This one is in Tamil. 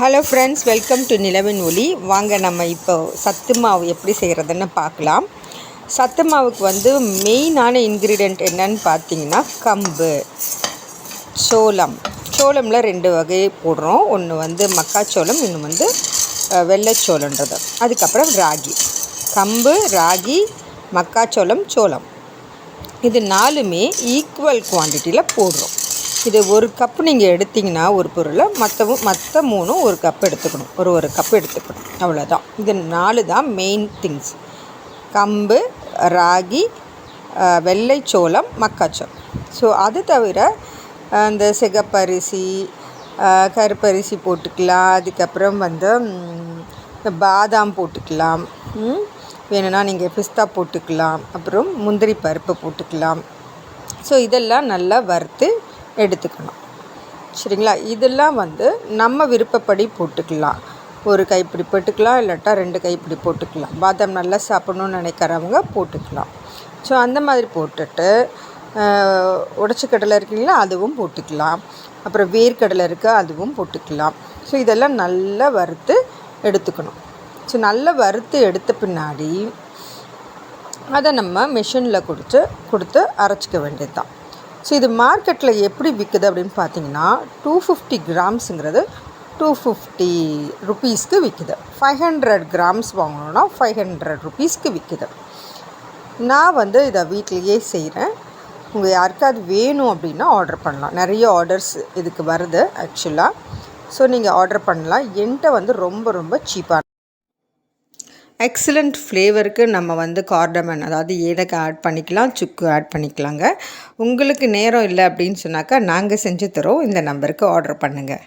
ஹலோ ஃப்ரெண்ட்ஸ் வெல்கம் டு நிலவின் ஒளி வாங்க நம்ம இப்போ சத்து மாவு எப்படி செய்கிறதுன்னு பார்க்கலாம். சத்து மாவுக்கு வந்து மெயினான இன்க்ரீடியண்ட் என்னன்னு பார்த்தீங்கன்னா கம்பு சோளம். சோளமில் ரெண்டு வகை போடுறோம். ஒன்று வந்து மக்காச்சோளம் இன்னும் வந்து வெள்ளைச்சோளன்றது. அதுக்கப்புறம் ராகி. கம்பு ராகி மக்காச்சோளம் சோளம். இது நாலுமே ஈக்குவல் குவான்டிட்டியில் போடுறோம். இது ஒரு கப்பு நீங்கள் எடுத்திங்கன்னா ஒரு பொருளை மற்றவும் மற்ற மூணும் ஒரு கப் எடுத்துக்கணும். ஒரு ஒரு கப் எடுத்துக்கணும். அவ்வளோதான் இது நாலு தான் மெயின் திங்ஸ் கம்பு ராகி வெள்ளை சோளம் மக்காச்சோளம். ஸோ அது தவிர அந்த சிகப்பரிசி கருப்பரிசி போட்டுக்கலாம். அதுக்கப்புறம் வந்து பாதாம் போட்டுக்கலாம். வேணும்னா நீங்கள் பிஸ்தா போட்டுக்கலாம். அப்புறம் முந்திரி பருப்பு போட்டுக்கலாம். ஸோ இதெல்லாம் நல்லா வறுத்து எடுத்துக்கணும். சரிங்களா? இதெல்லாம் வந்து நம்ம விருப்பப்படி போட்டுக்கலாம். ஒரு கைப்பிடி போட்டுக்கலாம் இல்லாட்டா ரெண்டு கைப்பிடி போட்டுக்கலாம். பாதாம் நல்லா சாப்பிட்ணுன்னு நினைக்கிறவங்க போட்டுக்கலாம். ஸோ அந்த மாதிரி போட்டுட்டு உடச்சி கடலை இருக்குங்களா அதுவும் போட்டுக்கலாம். அப்புறம் வேர்க்கடலை இருக்குது அதுவும் போட்டுக்கலாம். ஸோ இதெல்லாம் நல்லா வறுத்து எடுத்துக்கணும். ஸோ நல்லா வறுத்து எடுத்த பின்னாடி அதை நம்ம மிஷினில் கொடுத்து கொடுத்து அரைச்சிக்க வேண்டியது தான் ஸோ இது மார்க்கெட்டில் எப்படி விற்குது அப்படின்னு பார்த்தீங்கன்னா டூ ஃபிஃப்டி கிராம்ஸுங்கிறது டூ ஃபிஃப்டி ருப்பீஸ்க்கு விற்குது ஃபைவ் ஹண்ட்ரட் கிராம்ஸ் வாங்கணுன்னா ஃபைவ் ஹண்ட்ரட் ருபீஸ்க்கு விற்குது நான் வந்து இதை வீட்டிலையே செய்கிறேன் உங்கள் யாருக்காவது வேணும் அப்படின்னா ஆர்டர் பண்ணலாம். நிறைய ஆர்டர்ஸ் இதுக்கு வருது ஆக்சுவலாக ஸோ நீங்கள் ஆர்டர் பண்ணலாம். என்கிட்ட வந்து ரொம்ப ரொம்ப சீப்பாக எக்ஸலண்ட் ஃப்ளேவருக்கு நம்ம வந்து கார்டமன் அதாவது ஏலக்காய் ஆட் பண்ணிக்கலாம் சுக்கு ஆட் பண்ணிக்கலாங்க. உங்களுக்கு நேரம் இல்லை அப்படின்னு சொன்னாக்கா நாங்கள் செஞ்சு தரோம். இந்த நம்பருக்கு ஆர்டர் பண்ணுங்கள்